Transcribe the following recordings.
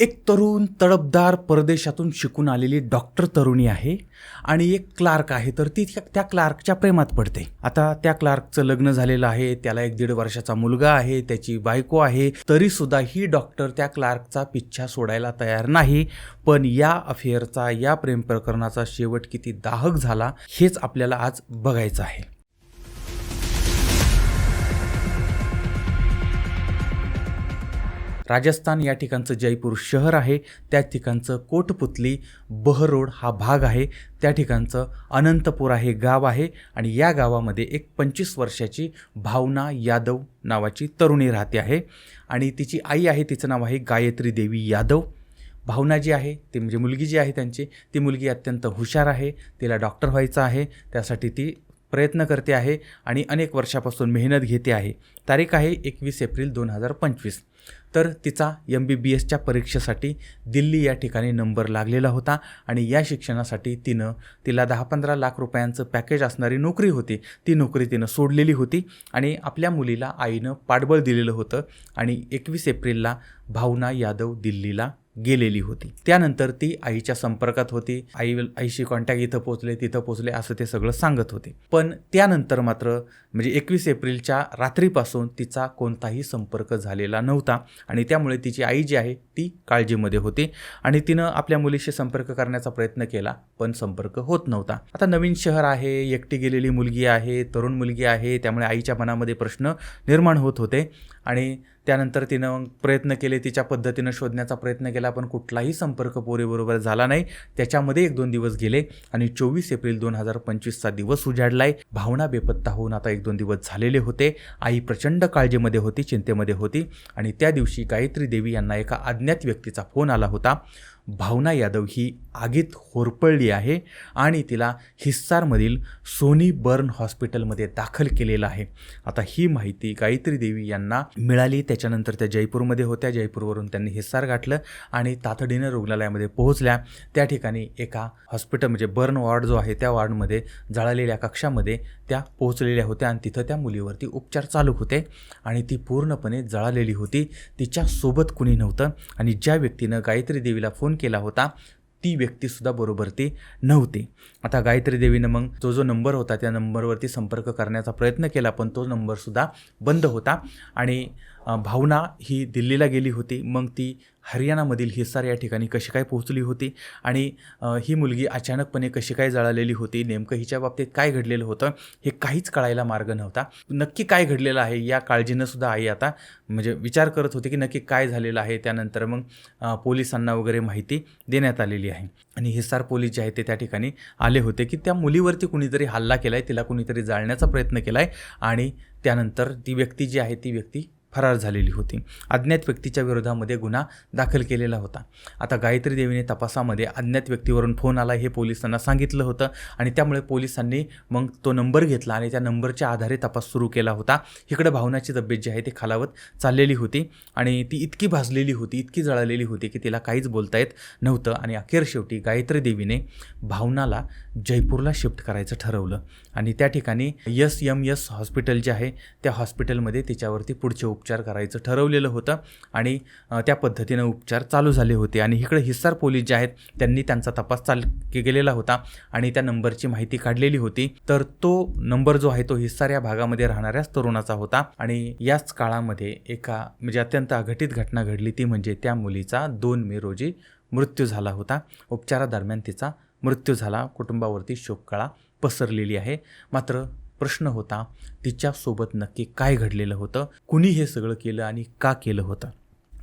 एक तरुण तडपदार परदेशातून शिकून आलेली डॉक्टर तरुणी आहे आणि एक क्लार्क आहे तर ती त्या- क्लार्कच्या प्रेमात पडते. आता त्या क्लार्कचं लग्न झालेलं आहे त्याला एक दीड वर्षाचा मुलगा आहे त्याची बायको आहे तरी सुद्धा ही डॉक्टर त्या क्लार्कचा पिच्छा सोडायला तयार नाही. पण या अफेअरचा या प्रेम प्रकरणाचा शेवट किती दाहक झाला हेच आपल्याला आज बघायचं आहे. राजस्थान या ठिकाणचं जयपूर शहर आहे त्या ठिकाणचं कोटपुतली बहरोड हा भाग आहे त्या ठिकाणचं अनंतपूर हे गाव आहे आणि या गावामध्ये एक पंचवीस वर्षाची भावना यादव नावाची तरुणी राहते आहे आणि तिची आई आहे तिचं नाव आहे गायत्री देवी यादव. भावना जी आहे ती म्हणजे मुलगी जी आहे त्यांची ती मुलगी अत्यंत हुशार आहे तिला डॉक्टर व्हायचं आहे त्यासाठी ती प्रयत्न करते आहे आणि अनेक वर्षापासून मेहनत घेते आहे. तारीख आहे एकवीस एप्रिल दोन हजार पंचवीस. तर तिचा एम बी बी एसच्या परीक्षेसाठी दिल्ली या ठिकाणी नंबर लागलेला होता आणि या शिक्षणासाठी तिनं तिला दहा पंधरा लाख रुपयांचं पॅकेज असणारी नोकरी होती. ती नोकरी तिनं सोडलेली होती आणि आपल्या मुलीला आईनं पाठबळ दिलेलं होतं आणि एकवीस एप्रिलला भावना यादव दिल्लीला गेलेली होती. त्यानंतर ती आईच्या संपर्कात होती. आई आईशी कॉन्टॅक्ट इथं पोचले तिथं पोचले असं ते सगळं सांगत होते. पण त्यानंतर मात्र म्हणजे एकवीस एप्रिलच्या रात्रीपासून तिचा कोणताही संपर्क झालेला नव्हता आणि त्यामुळे तिची आई जी आहे ती काळजीमध्ये होती आणि तिनं आपल्या मुलीशी संपर्क करण्याचा प्रयत्न केला पण संपर्क होत नव्हता. आता नवीन शहर आहे एकटी गेलेली मुलगी आहे तरुण मुलगी आहे त्यामुळे आईच्या मनामध्ये प्रश्न निर्माण होत होते आणि त्यानंतर तिनं मग प्रयत्न केले तिच्या पद्धतीनं शोधण्याचा प्रयत्न केला पण कुठलाही संपर्क पोरीबरोबर झाला नाही. त्याच्यामध्ये एक दोन दिवस गेले आणि चोवीस एप्रिल दोन हजार पंचवीसचा दिवस उजाडलाय. भावना बेपत्ता होऊन आता एक दोन दिवस झालेले होते. आई प्रचंड काळजीमध्ये होती चिंतेमध्ये होती आणि त्या दिवशी गायत्री देवी यांना एका अज्ञात व्यक्तीचा फोन आला होता. भावना यादव ही आगीत होरपळली आहे आणि तिला हिस्सारमधील सोनी बर्न हॉस्पिटलमध्ये दाखल केलेलं आहे. आता ही माहिती गायत्री देवी यांना मिळाली. त्याच्यानंतर त्या जयपूरमध्ये होत्या. जयपूरवरून त्यांनी हिस्सार गाठलं आणि तातडीनं रुग्णालयामध्ये पोहोचल्या. त्या ठिकाणी एका हॉस्पिटल म्हणजे बर्न वॉर्ड जो आहे त्या वॉर्डमध्ये जळालेल्या कक्षामध्ये त्या पोहोचलेल्या होत्या आणि तिथं त्या मुलीवरती उपचार चालू होते आणि ती पूर्णपणे जळालेली होती. तिच्यासोबत कुणी नव्हतं आणि ज्या व्यक्तीनं गायत्री देवीला फोन केला होता ती व्यक्तीसुद्धा बरोबर ती नव्हती. आता गायत्री देवीनं मग तो जो नंबर होता त्या नंबरवरती संपर्क करण्याचा प्रयत्न केला पण तो नंबरसुद्धा बंद होता. आणि भावना ही दिल्लीला गेली होती. मग ती हरियाणामधील हिसार या ठिकाणी कशी काय पोहोचली होती आणि ही मुलगी अचानकपणे कशी काय जळालेली होती नेमकं हिच्या बाबतीत काय घडलेलं होतं हे काहीच कळायला मार्ग नव्हता. नक्की काय घडलेलं आहे या काळजीनं सुद्धा आई आता म्हणजे विचार करत होते की नक्की काय झालेलं आहे. त्यानंतर मग पोलिसांना वगैरे माहिती देण्यात आलेली आहे. आणि हिसार पोलीस जे आहे ते त्या ठिकाणी आले होते की त्या मुलीवरती कुणीतरी हल्ला केला आहे तिला कुणीतरी जाळण्याचा प्रयत्न केला आहे आणि त्यानंतर ती व्यक्ती जी आहे ती व्यक्ती फरार झालेली होती. अज्ञात व्यक्तीच्या विरोधामध्ये गुन्हा दाखल केलेला होता. आता गायत्री देवीने तपासामध्ये अज्ञात व्यक्तीवरून फोन आला हे पोलिसांना सांगितलं होतं आणि त्यामुळे पोलिसांनी मग तो नंबर घेतला आणि त्या नंबरच्या आधारे तपास सुरू केला होता. इकडं भावनाची तब्येत जी आहे ती खालावत चाललेली होती आणि ती इतकी भाजलेली होती इतकी जळालेली होती की तिला काहीच बोलता येत नव्हतं आणि अखेर शेवटी गायत्री देवीने भावनाला जयपूरला शिफ्ट करायचं ठरवलं. आणि त्या ठिकाणी यस एम यस हॉस्पिटल जे आहे त्या हॉस्पिटलमध्ये तिच्यावरती पुढचे उपचार करायचं ठरवलेलं होतं. आणि त्या पद्धतीनं उपचार चालू झाले होते. आणि इकडे हिस्सार पोलीस जे आहेत त्यांनी त्यांचा तपास चाल केलेला होता. आणि त्या नंबरची माहिती काढलेली होती. तर तो नंबर जो आहे तो हिस्सार या भागामध्ये राहणाऱ्याच तरुणाचा होता. आणि याच काळामध्ये एका म्हणजे अत्यंत अघटित घटना घडली. ती म्हणजे त्या मुलीचा दोन मे रोजी मृत्यू झाला होता. उपचारादरम्यान तिचा मृत्यू झाला कुटुंबावरती शोककळा पसरलेली आहे. मात्र प्रश्न होता तिच्यासोबत नक्की काय घडलेलं होतं? कुणी हे सगळं केलं आणि का केलं होतं?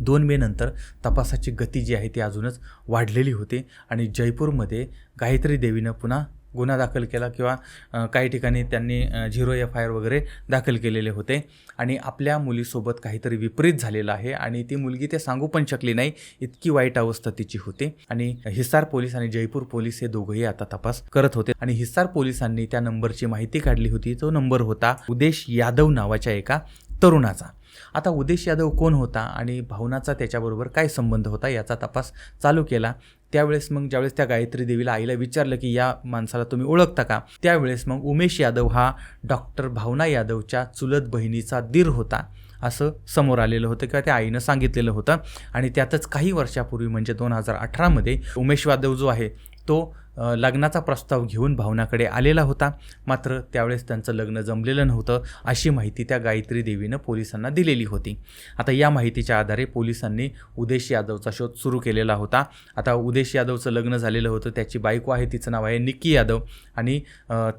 दोन मे नंतर तपासाची गती जी आहे ती अजूनच वाढलेली होती आणि जयपूरमध्ये गायत्री देवीनं पुन्हा गुन्हा दाखल केला किंवा काही ठिकाणी त्यांनी झिरो एफ आय आर वगैरे दाखल केलेले होते. आणि आपल्या मुलीसोबत काहीतरी विपरीत झालेलं आहे आणि ती मुलगी ते सांगू पण शकली नाही इतकी वाईट अवस्था तिची होती. आणि हिसार पोलीस आणि जयपूर पोलीस हे दोघंही आता तपास करत होते. आणि हिसार पोलिसांनी त्या नंबरची माहिती काढली होती. तो नंबर होता उदेश यादव नावाच्या एका तरुणाचा. आता उदेश यादव कोण होता आणि भावनाचा त्याच्याबरोबर काय संबंध होता याचा तपास चालू केला. त्यावेळेस मग ज्यावेळेस त्या गायत्री देवीला आईला विचारलं की या माणसाला तुम्ही ओळखता का? त्यावेळेस मग उमेश यादव हा डॉक्टर भावना यादवच्या चुलत बहिणीचा दीर होता असं समोर आलेलं होतं किंवा त्या आईनं सांगितलेलं होतं. आणि त्यातच काही वर्षापूर्वी म्हणजे दोन हजार अठरामध्ये उमेश यादव जो आहे तो लग्नाचा प्रस्ताव घेऊन भावनाकडे आलेला होता. मात्र त्यावेळेस त्यांचं लग्न जमलेलं नव्हतं अशी माहिती त्या गायत्री देवीनं पोलिसांना दिलेली होती. आता या माहितीच्या आधारे पोलिसांनी उदेश यादवचा शोध सुरू केलेला होता. आता उदेश यादवचं लग्न झालेलं होतं त्याची बायको आहे तिचं नाव आहे निक्की यादव आणि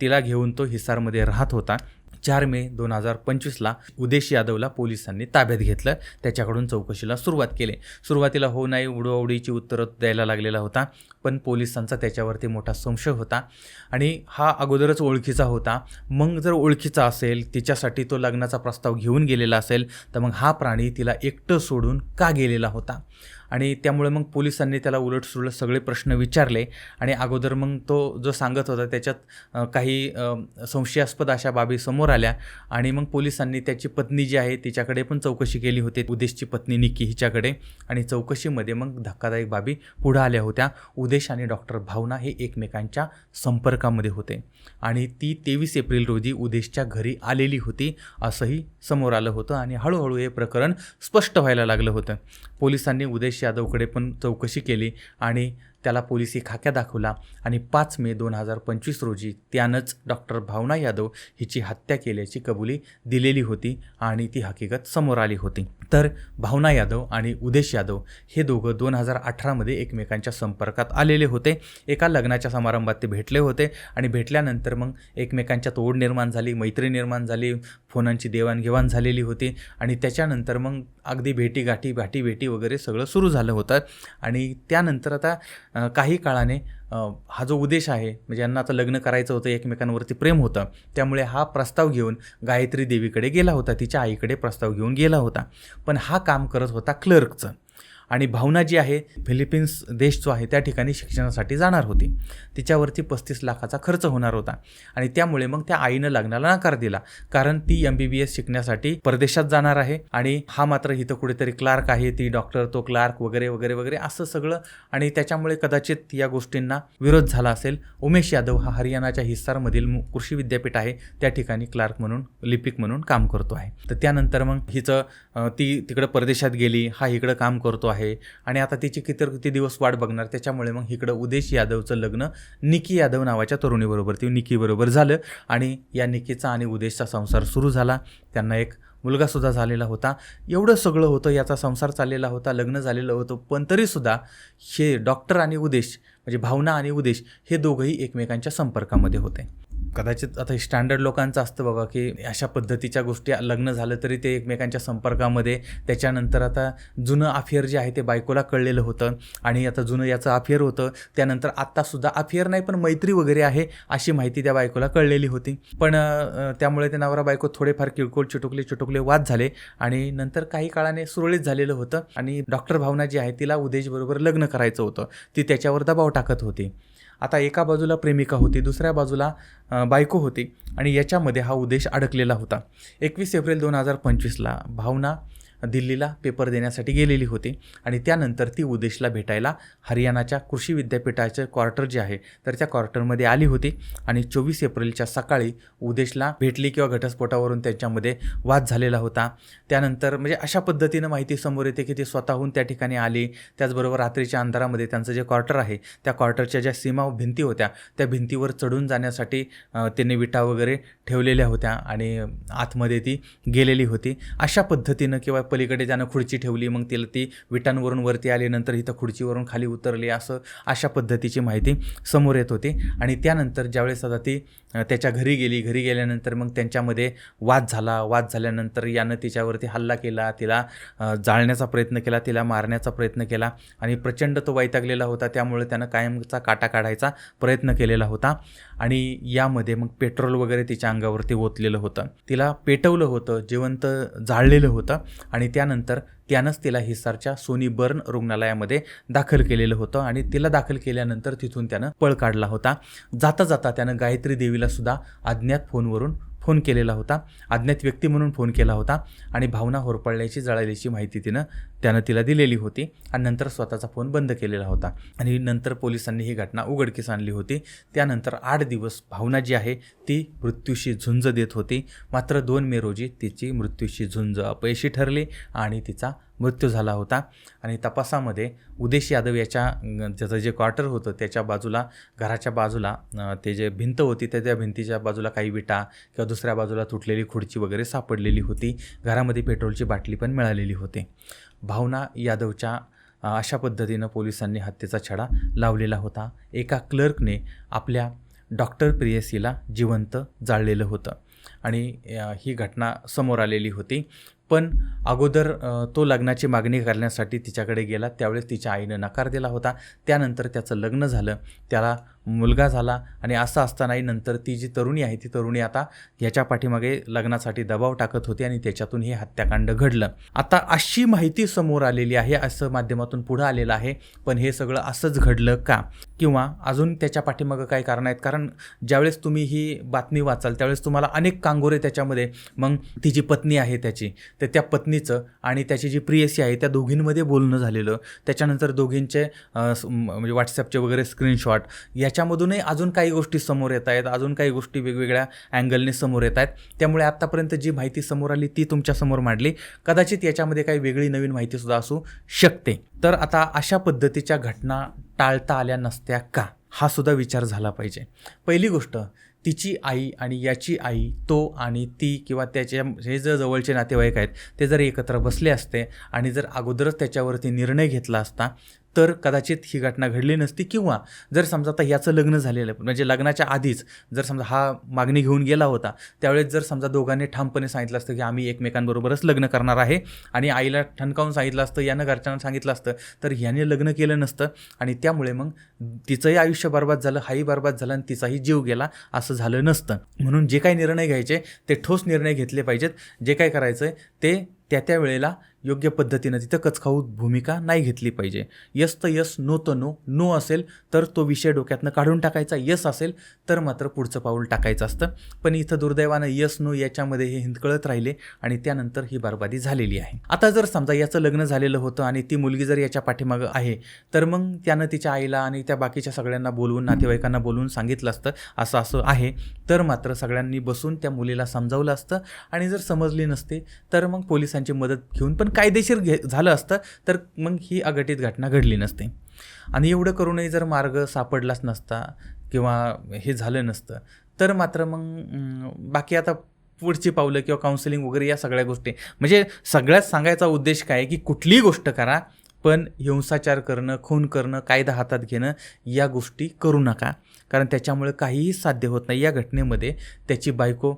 तिला घेऊन तो हिसारमध्ये राहत होता. चार मे दोन हजार पंचवीसला उदेश यादवला पोलिसांनी ताब्यात घेतलं. त्याच्याकडून चौकशीला सुरुवात केली. सुरुवातीला हो नाही उडवाउडीची उत्तरं द्यायला लागलेला होता पण पोलिसांचा त्याच्यावरती मोठा संशय होता. आणि हा अगोदरच ओळखीचा होता. मग जर ओळखीचा असेल तिच्यासाठी तो लग्नाचा प्रस्ताव घेऊन गेलेला असेल तर मग हा प्राणी तिला एकटं सोडून का गेलेला होता? आणि त्यामुळे मग पोलिसांनी त्याला उलटसुलट सगळे प्रश्न विचारले आणि अगोदर मग तो जो सांगत होता त्याच्यात काही संशयास्पद अशा बाबी समोर आल्या आणि मग पोलिसांनी त्याची पत्नी जी आहे तिच्याकडे पण चौकशी केली होती. उदेशची पत्नी निक्की हिच्याकडे आणि चौकशीमध्ये मग धक्कादायक बाबी पुढं आल्या होत्या. उदेश आणि डॉक्टर भावना हे एकमेकांच्या संपर्कामध्ये होते आणि ती तेवीस एप्रिल रोजी उदेशच्या घरी आलेली होती असंही समोर आलं होतं आणि हळूहळू हे प्रकरण स्पष्ट व्हायला लागलं होतं. पोलिसांनी उदेश यादवकडे पण चौकशी केली आणि त्याला पोलिसी खाक्या दाखवला आणि पाच मे दोन हजार पंचवीस रोजी त्यानंच डॉक्टर भावना यादव हिची हत्या केल्याची कबुली दिलेली होती आणि ती हकीकत समोर आली होती. तर भावना यादव आणि उदेश यादव हे दोघं दोन हजार अठरामध्ये एकमेकांच्या संपर्कात आलेले होते. एका लग्नाच्या समारंभात ते भेटले होते आणि भेटल्यानंतर मग एकमेकांच्यात ओढ निर्माण झाली मैत्री निर्माण झाली फोनांची देवाणघेवाण झालेली होती आणि त्याच्यानंतर मग अगदी भेटी गाठी भाटी भेटी वगैरे सगळं सुरू झालं होतं आणि त्यानंतर आता काही काळाने हा जो उद्देश आहे म्हणजे यांना आता लग्न करायचं होतं एकमेकांवरती प्रेम होतं त्यामुळे हा प्रस्ताव घेऊन गायत्री देवीकडे गेला होता तिच्या आईकडे प्रस्ताव घेऊन गेला होता. पण हा काम करत होता क्लर्कचं आणि भावना जी आहे फिलिपिन्स देश जो आहे त्या ठिकाणी शिक्षणासाठी जाणार होती. तिच्यावरती पस्तीस लाखाचा खर्च होणार होता. आणि त्यामुळे मग त्या आईनं लग्नाला नकार दिला. कारण ती एम बी बी एस शिकण्यासाठी परदेशात जाणार आहे आणि हा मात्र इथं कुठेतरी क्लार्क आहे ती डॉक्टर तो क्लार्क वगैरे वगैरे वगैरे असं सगळं. आणि त्याच्यामुळे कदाचित या गोष्टींना विरोध झाला असेल. उमेश यादव हा हरियाणाच्या हिसारमधील मु- कृषी विद्यापीठ आहे. त्या ठिकाणी क्लार्क म्हणून लिपिक म्हणून काम करतो आहे. तर त्यानंतर मग हिचं ती तिकडं परदेशात गेली. हा इकडं काम करतो आहे. आहे. आणि आता तिची किती किती दिवस वाट बघणार त्याच्यामुळे मग इकडं उदेश यादवचं लग्न निकी यादव नावाच्या तरुणीबरोबर ती निकीबरोबर झालं. आणि या निकीचा आणि उदेशचा संसार सुरू झाला. त्यांना एक मुलगासुद्धा झालेला होता. एवढं सगळं होतं याचा संसार चाललेला होता लग्न झालेलं होतं पण तरीसुद्धा हे डॉक्टर आणि उदेश म्हणजे भावना आणि उदेश हे दोघंही एकमेकांच्या संपर्कामध्ये होते. कदाचित आता स्टँडर्ड लोकांचं असतं बाबा की अशा पद्धतीच्या गोष्टी लग्न झालं तरी ते एकमेकांच्या संपर्कामध्ये त्याच्यानंतर आता जुनं अफेअर जे आहे ते बायकोला कळलेलं होतं आणि आता जुनं याचं अफेअर होतं त्यानंतर आत्तासुद्धा अफेअर नाही पण मैत्री वगैरे आहे अशी माहिती त्या बायकोला कळलेली होती. पण त्यामुळे ते नवरा बायको थोडेफार किरकोळ चिटुकले चिटुकले वाद झाले आणि नंतर काही काळाने सुरळीत झालेलं होतं आणि डॉक्टर भावना जी आहे तिला उदेशबरोबर लग्न करायचं होतं. ती त्याच्यावर दबाव टाकत होती. आता एका बाजूला प्रेमिका होती दुसऱ्या बाजूला बायको होती आणि याच्यामध्ये हा उद्देश अडकलेला होता. एकवीस एप्रिल दोन हजार पंचवीसला भावना दिल्लीला पेपर देण्यासाठी गेलेली होती आणि त्यानंतर ती उदेशला भेटायला हरियाणाच्या कृषी विद्यापीठाचं क्वार्टर जे आहे तर त्या क्वार्टरमध्ये आली होती आणि चोवीस एप्रिलच्या सकाळी उदेशला भेटली किंवा घटस्फोटावरून त्यांच्यामध्ये वाद झालेला होता. त्यानंतर म्हणजे अशा पद्धतीनं माहिती समोर येते की ती स्वतःहून त्या ठिकाणी आली त्याचबरोबर रात्रीच्या अंधारामध्ये त्यांचं जे क्वार्टर आहे त्या क्वार्टरच्या ज्या सीमा भिंती होत्या त्या भिंतीवर चढून जाण्यासाठी त्यांनी विटा वगैरे ठेवलेल्या होत्या आणि आतमध्ये ती गेलेली होती. अशा पद्धतीनं किंवा पलीकडे ज्यानं खुर्ची ठेवली मग तिला ती विटांवरून वरती आली नंतर इथं खुर्चीवरून खाली उतरली असं अशा पद्धतीची माहिती समोर येत होती. आणि त्यानंतर ज्यावेळेस आता ती त्याच्या घरी गेली घरी गेल्यानंतर मग त्यांच्यामध्ये वाद झाला. वाद झाल्यानंतर यानं तिच्यावरती हल्ला केला तिला जाळण्याचा प्रयत्न केला तिला मारण्याचा प्रयत्न केला आणि प्रचंड तो वैतागलेला होता. त्यामुळे त्यानं कायमचा काटा काढायचा प्रयत्न केलेला होता आणि यामध्ये मग पेट्रोल वगैरे तिच्या अंगावरती ओतलेलं होतं. तिला पेटवलं होतं जिवंत जाळलेलं होतं आणि त्यानंतर त्यानंच तिला हिसारच्या सोनी बर्न रुग्णालयामध्ये दाखल केलेलं होतं आणि तिला दाखल केल्यानंतर तिथून त्यानं पळ काढला होता. जाता जाता त्यानं गायत्री देवीला सुद्धा अज्ञात फोनवरून फोन केलेला होता. अज्ञात व्यक्ती म्हणून फोन केला होता आणि भावना होरपळल्याची जळाल्याची माहिती तिनं त्यानं तिला दिलेली होती आणि नंतर स्वतःचा फोन बंद केलेला होता. आणि नंतर पोलिसांनी ही घटना उघडकीस आणली होती. त्यानंतर आठ दिवस भावना जी आहे ती मृत्यूशी झुंज देत होती. मात्र दोन मे रोजी तिची मृत्यूशी झुंज अपयशी ठरली आणि तिचा मृत्यू झाला होता. आणि तपासामध्ये उदेश यादव याच्या त्याचं जे क्वार्टर होतं त्याच्या बाजूला घराच्या बाजूला ते जे भिंत होती त्या त्या भिंतीच्या बाजूला काही विटा किंवा दुसऱ्या बाजूला तुटलेली खुर्ची वगैरे सापडलेली होती. घरामध्ये पेट्रोलची बाटली पण मिळालेली होती. भावना यादवच्या अशा पद्धतीनं पोलिसांनी हत्येचा छडा लावलेला होता. एका क्लर्कने आपल्या डॉक्टर प्रियसीला जिवंत जाळलेलं होतं. आणि ही घटना समोर आलेली होती. पण अगोदर तो लग्नाची मागणी करण्यासाठी तिच्याकडे गेला. त्यावेळेस तिच्या आईनं नकार दिला होता. त्यानंतर त्याचं लग्न झालं. त्याला मुलगा झाला आणि असं असतानाही नंतर ती जी तरुणी आहे ती तरुणी आता ह्याच्या पाठीमागे लग्नासाठी दबाव टाकत होती आणि त्याच्यातून हे हत्याकांड घडलं. आता अशी माहिती समोर आलेली आहे असं माध्यमातून पुढं आलेलं आहे पण हे सगळं असंच घडलं का? किंवा अजून त्याच्या पाठीमागं काय कारण आहेत? कारण ज्यावेळेस तुम्ही ही बातमी वाचाल त्यावेळेस तुम्हाला अनेक कांगोरे त्याच्यामध्ये. मग ती जी पत्नी आहे त्याची तर त्या पत्नीचं आणि त्याची जी प्रियसी आहे त्या दोघींमध्ये बोलणं झालेलं. त्याच्यानंतर दोघींचे म्हणजे व्हॉट्सॲपचे वगैरे स्क्रीनशॉट याच्यामधूनही अजून काही गोष्टी समोर येत आहेत अजून काही गोष्टी वेगवेगळ्या अँगलने समोर येत आहेत. त्यामुळे आत्तापर्यंत जी माहिती समोर आली ती तुमच्यासमोर मांडली. कदाचित याच्यामध्ये काही वेगळी नवीन माहितीसुद्धा असू शकते. तर आता अशा पद्धतीच्या घटना टाळता आल्या नसत्या का? हा सुद्धा विचार झाला पाहिजे. पहिली गोष्ट तिची आई आणि याची आई तो आणि ती किंवा त्याच्या हे जर जवळचे नातेवाईक आहेत ते जर एकत्र बसले असते आणि जर अगोदरच त्याच्यावरती निर्णय घेतला असता तर कदाचित ही घटना घडली नसती किंवा जर समजा आता याचं लग्न झालेलं आहे, म्हणजे लग्नाच्या आधीच जर समजा हा मागणी घेऊन गेला होता त्यावेळेस जर समजा दोघांनी ठामपणे सांगितलं असतं की आम्ही एकमेकांबरोबरच लग्न करणार आहे आणि आईला ठणकावून सांगितलं असतं यानं घरच्यांना सांगितलं असतं तर ह्याने लग्न केलं नसतं आणि त्यामुळे मग तिचंही आयुष्य बर्बाद झालं हाही बर्बाद झाला आणि तिचाही जीव गेला असं झालं नसतं. म्हणून जे काही निर्णय घ्यायचे ते ठोस निर्णय घेतले पाहिजेत. जे काय करायचं आहे ते त्या त्या वेळेला योग्य पद्धतीनं तिथं कचखाऊ भूमिका नाही घेतली पाहिजे. यस तर यस नो तर नो नो असेल तर तो विषय डोक्यातनं काढून टाकायचा. यस असेल तर मात्र पुढचं पाऊल टाकायचं असतं. पण इथं दुर्दैवानं यस नो याच्यामध्ये हे हिंदकळत राहिले आणि त्यानंतर ही बरबादी झालेली आहे. आता जर समजा याचं लग्न झालेलं होतं आणि ती मुलगी जर याच्या पाठीमागं आहे तर मग त्यानं तिच्या आईला आणि त्या बाकीच्या सगळ्यांना बोलवून नातेवाईकांना बोलवून सांगितलं असतं. असं असं आहे. तर मात्र सगळ्यांनी बसून त्या मुलीला समजावलं असतं. आणि जर समजली नसते तर मग पोलिसांची मदत घेऊन पण कायदेशीर घे झालं असतं तर मग ही अघटित घटना घडली नसते. आणि एवढं करूनही जर मार्ग सापडलाच नसता किंवा हे झालं नसतं तर मात्र मग बाकी आता पुढची पावलं किंवा काउन्सिलिंग वगैरे या सगळ्या गोष्टी. म्हणजे सगळ्यात सांगायचा उद्देश काय आहे की कुठलीही गोष्ट करा पण हिंसाचार करणं खून करणं कायदा हातात घेणं या गोष्टी करू नका. कारण त्याच्यामुळे काहीही साध्य होत नाही. या घटनेमध्ये त्याची बायको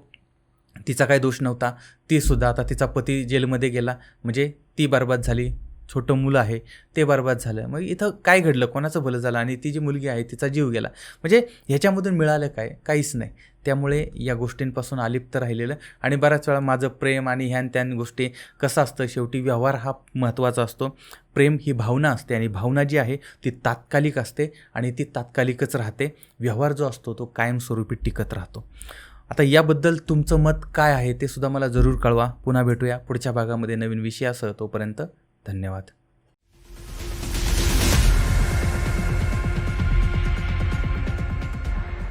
तिचा काही दोष नव्हता. ती सुद्धा आता तिचा पती जेलमध्ये गेला. म्हणजे ती बरबाद झाली. छोटं मुलं आहे. ते बरबाद झालं. मग इथं काय घडलं? कोणाचं भलं झालं? आणि ती जी मुलगी आहे तिचा जीव गेला. म्हणजे ह्याच्यामधून मिळालं काय? काहीच नाही. त्यामुळे या गोष्टींपासून अलिप्त राहिलेलं. आणि बऱ्याच वेळा माझं प्रेम आणि ह्यान त्यान गोष्टी कसं असतं? शेवटी व्यवहार हा महत्त्वाचा असतो. प्रेम ही भावना असते आणि भावना जी आहे ती तात्कालिक असते आणि ती तात्कालिकच राहते. व्यवहार जो असतो तो कायमस्वरूपी टिकत राहतो. आता याबद्दल तुमचं मत काय आहे ते सुद्धा मला जरूर कळवा. पुन्हा भेटूया पुढच्या भागामध्ये नवीन विषयासह तोपर्यंत धन्यवाद.